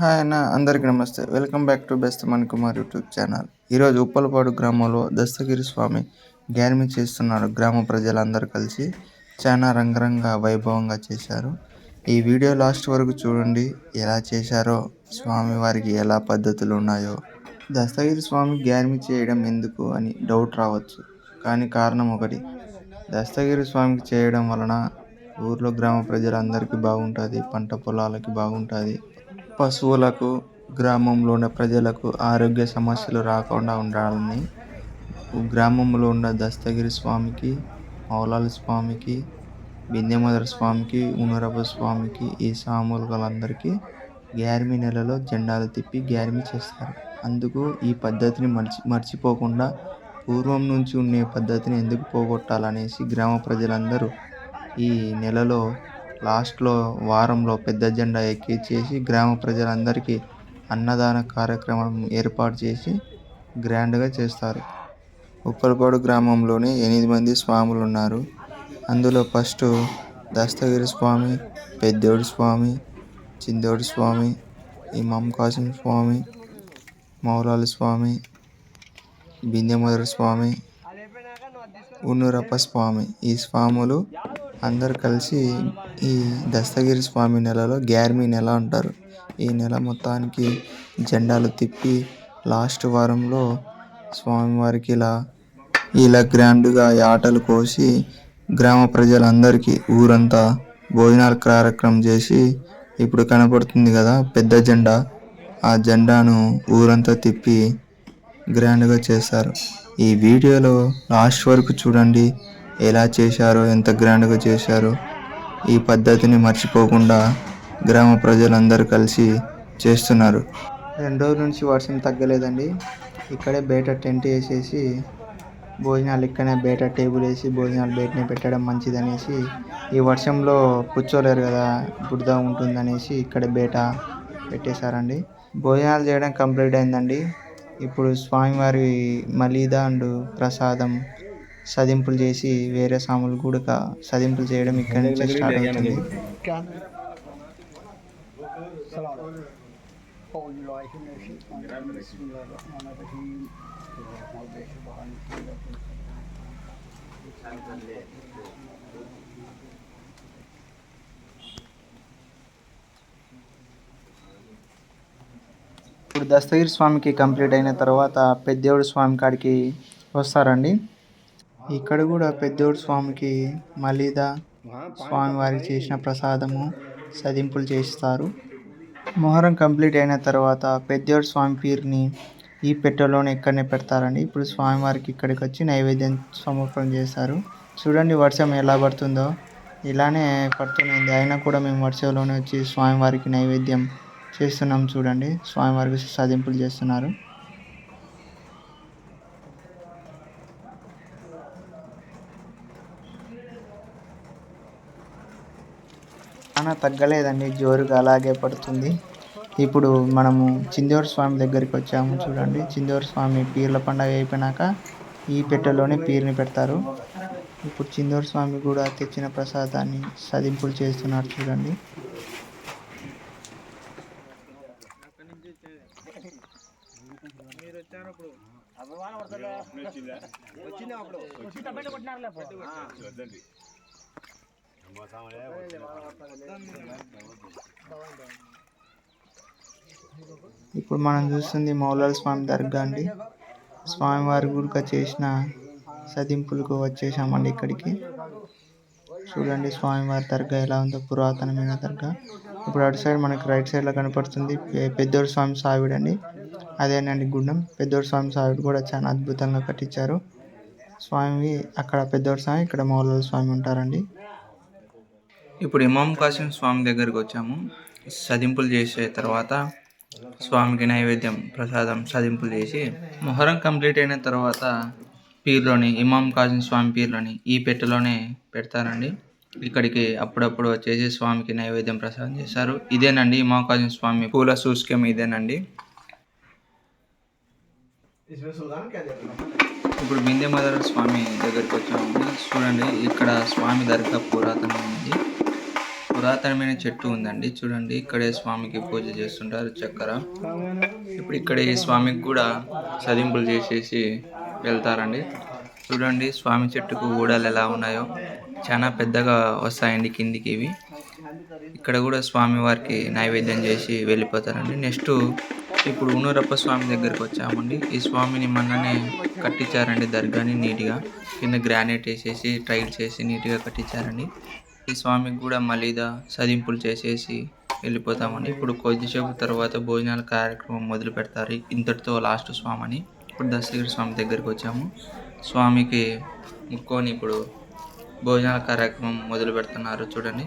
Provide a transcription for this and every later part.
Hi అన్న అందరికీ నమస్తే. Welcome back to best Mann Kumar YouTube channel. ఈరోజు ఉప్పలపాడు గ్రామంలో దస్తగిరి స్వామి గ్యారమి చేస్తున్నారు. గ్రామ ప్రజలందరూ కలిసి చాలా రంగరంగ వైభవంగా చేశారు. ఈ వీడియో లాస్ట్ వరకు చూడండి. ఎలా చేశారో స్వామి వారికి ఎలా పద్ధతులు ఉన్నాయో. దస్తగిరి స్వామి గ్యారమి చేయడం ఎందుకు అని డౌట్ రావచ్చు. కానీ కారణం ఒకటి దస్తగిరి స్వామికి చేయడం వలన ఊర్లో గ్రామ ప్రజలందరికీ బాగుంటుంది పంట పొలాలకి బాగుంటుంది పశువులకు గ్రామంలో ఉన్న ప్రజలకు ఆరోగ్య సమస్యలు రాకుండా ఉండాలని గ్రామంలో ఉన్న దస్తగిరి స్వామికి మౌలాలి స్వామికి బిందెమదర స్వామికి ఉనరబ స్వామికి ఈ స్వాములందరికీ గ్యారమి నెలలో జెండాలు తిప్పి గ్యారమి చేస్తారు. అందుకు ఈ పద్ధతిని మర్చి మర్చిపోకుండా పూర్వం నుంచి ఉండే పద్ధతిని ఎందుకు పోగొట్టాలనేసి గ్రామ ప్రజలందరూ ఈ నెలలో లాస్ట్లో వారంలో పెద్ద జెండా ఎక్కించేసి గ్రామ ప్రజలందరికీ అన్నదాన కార్యక్రమం ఏర్పాటు చేసి గ్రాండ్గా చేస్తారు. ఉప్పలపాడు గ్రామంలోని ఎనిమిది మంది స్వాములు ఉన్నారు. అందులో ఫస్ట్ దస్తగిరి స్వామి పెద్దోడి స్వామి చిందోడి స్వామి ఇమాం కాసిం స్వామి మౌలాలి స్వామి బిందెమదర స్వామి ఉన్నూరప్ప స్వామి ఈ స్వాములు అందరు కలిసి ఈ దస్తగిరి స్వామి నెలలో గ్యార్మి నెల అంటారు. ఈ నెల మొత్తానికి జెండాలు తిప్పి లాస్ట్ వారంలో స్వామివారికి ఇలా ఇలా గ్రాండ్గా ఆటలు కోసి గ్రామ ప్రజలందరికీ ఊరంతా భోజనాల కార్యక్రమం చేసి ఇప్పుడు కనపడుతుంది కదా పెద్ద జెండా. ఆ జెండాను ఊరంతా తిప్పి గ్రాండ్గా చేస్తారు ఈ వీడియోలో లాస్ట్ వరకు చూడండి. ఎలా చేశారో ఎంత గ్రాండ్గా చేశారో ఈ పద్ధతిని మర్చిపోకుండా గ్రామ ప్రజలందరూ కలిసి చేస్తున్నారు. రెండు రోజుల నుంచి వర్షం తగ్గలేదండి. ఇక్కడే బయట టెంట్ వేసేసి భోజనాలు ఇక్కడనే బయట టేబుల్ వేసి భోజనాలు బయటనే పెట్టడం మంచిదనేసి ఈ వర్షంలో కూర్చోలేరు కదా బురద ఉంటుందనేసి ఇక్కడ బయట పెట్టేశారండి. భోజనాలు చేయడం కంప్లీట్ అయిందండి. ఇప్పుడు స్వామివారి మలీద అండ్ ప్రసాదం సదింపులు చేసి వేరే సాములు కూడా సదింపులు చేయడం ఇక్కడి నుంచే స్టార్ట్ అవుతుంది. ఇప్పుడు దస్తగిరి స్వామికి కంప్లీట్ అయిన తర్వాత పెద్దేవుడు స్వామి కాడికి వస్తారండి. ఇక్కడ కూడా పెద్దోడు స్వామికి మలీద స్వామివారికి చేసిన ప్రసాదము సదింపులు చేస్తారు. మొహరం కంప్లీట్ అయిన తర్వాత పెద్దోడు స్వామి పీరుని ఈ పెట్టెలోనే ఇక్కడనే పెడతారండి. ఇప్పుడు స్వామివారికి ఇక్కడికి వచ్చి నైవేద్యం సమర్పణ చేస్తారు చూడండి వర్షం ఎలా పడుతుందో. ఇలానే పడుతుంది అయినా కూడా మేము వర్షంలోనే వచ్చి స్వామివారికి నైవేద్యం చేస్తున్నాం చూడండి. స్వామివారికి సదింపులు చేస్తున్నారు. చాలా తగ్గలేదండి. జోరుగా అలాగే పడుతుంది. ఇప్పుడు మనము చిందేవర స్వామి దగ్గరికి వచ్చాము చూడండి. చిందేవర స్వామి పీర్ల పండగ అయిపోయినాక ఈ పెట్టెలోనే పీరుని పెడతారు. ఇప్పుడు చిందేవర స్వామి కూడా తెచ్చిన ప్రసాదాన్ని సదింపులు చేస్తున్నారు చూడండి. ఇప్పుడు మనం చూస్తుంది మౌలాల స్వామి దర్గా అండి. స్వామివారి గురిక చేసిన సదింపులకు వచ్చేసామండి ఇక్కడికి. చూడండి స్వామివారి దర్గా ఎలా ఉందో పురాతనమైన దర్గా. ఇప్పుడు అటు సైడ్ మనకి రైట్ సైడ్లో కనపడుతుంది పెద్దోడు స్వామి సావిడండి. అదేనండి గుండం. పెద్దోడు స్వామి సావిడు కూడా చాలా అద్భుతంగా కట్టించారు. స్వామి అక్కడ పెద్దోడు స్వామి ఇక్కడ మౌలాల స్వామి ఉంటారండి. ఇప్పుడు ఇమాం కాసిం స్వామి దగ్గరికి వచ్చాము. సదింపులు చేసే తర్వాత స్వామికి నైవేద్యం ప్రసాదం సదింపులు చేసి మొహరం కంప్లీట్ అయిన తర్వాత పీర్లోని ఇమాం కాసిం స్వామి పీర్లోని ఈ పెట్టెలోనే పెడతారండి. ఇక్కడికి అప్పుడప్పుడు వచ్చేసి స్వామికి నైవేద్యం ప్రసాదం చేశారు ఇదేనండి ఇమాం కాసిం స్వామి పూల సూస్క్యం ఇదేనండి. ఇప్పుడు బిందె మదర్ స్వామి దగ్గరికి వచ్చాము. చూడండి ఇక్కడ స్వామి దర్గా ఉంది పురాతనమైన చెట్టు ఉందండి. చూడండి ఇక్కడే స్వామికి పూజ చేస్తుంటారు చక్కెర. ఇప్పుడు ఇక్కడే ఈ స్వామికి కూడా సదింపులు చేసేసి వెళ్తారండి. చూడండి స్వామి చెట్టుకు ఊడలు ఎలా ఉన్నాయో. చాలా పెద్దగా వస్తాయండి కిందికి ఇవి. ఇక్కడ కూడా స్వామి వారికి నైవేద్యం చేసి వెళ్ళిపోతారండి. నెక్స్ట్ ఇప్పుడు ఉనూరప్ప స్వామి దగ్గరికి వచ్చామండి. ఈ స్వామిని మొన్ననే కట్టించారండి దర్గాని నీట్గా. కింద గ్రానైట్ వేసేసి టైల్స్ వేసి నీట్గా కట్టించారండి. ఈ స్వామికి కూడా మలీదా సదింపులు చేసేసి వెళ్ళిపోతామండి ఇప్పుడు కొద్దిసేపు తర్వాత భోజనాల కార్యక్రమం మొదలు పెడతారు. ఇంతటితో లాస్ట్ స్వామి అని ఇప్పుడు దశగిరి స్వామి దగ్గరికి వచ్చాము. స్వామికి ముక్కోని ఇప్పుడు భోజనాల కార్యక్రమం మొదలు పెడుతున్నారు. చూడండి.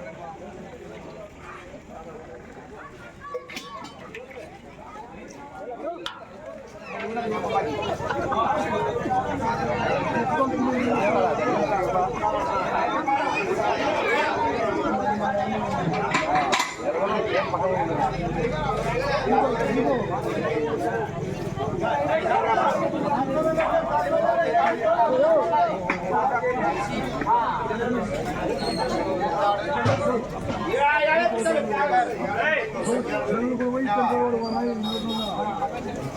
Hey!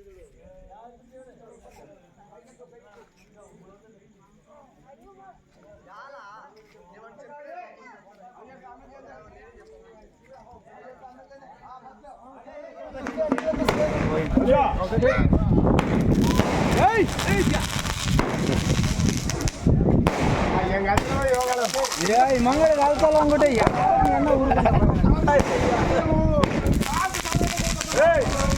తాత చారు చాలే మంగళ కాలుతాలో ఒకటే Hey!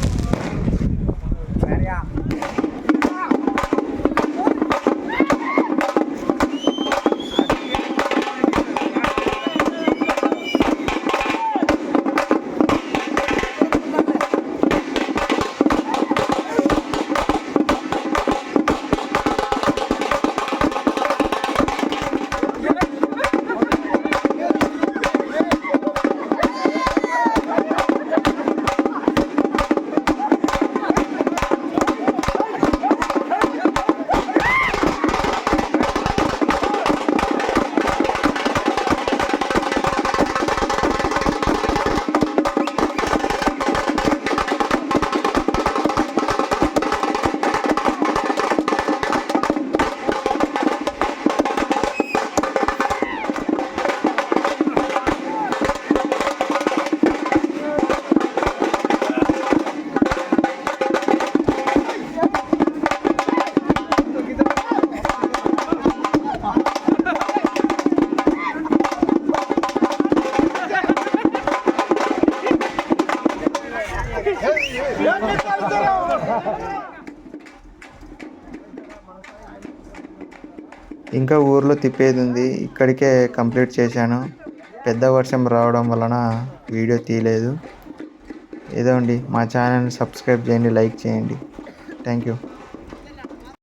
ఇంకా ఊర్లో తిప్పేది ఉంది. ఇక్కడికే కంప్లీట్ చేశాను. పెద్ద వర్షం రావడం వలన వీడియో తీయలేదు. ఏదో అండి మా ఛానల్ని సబ్స్క్రైబ్ చేయండి లైక్ చేయండి. Thank you.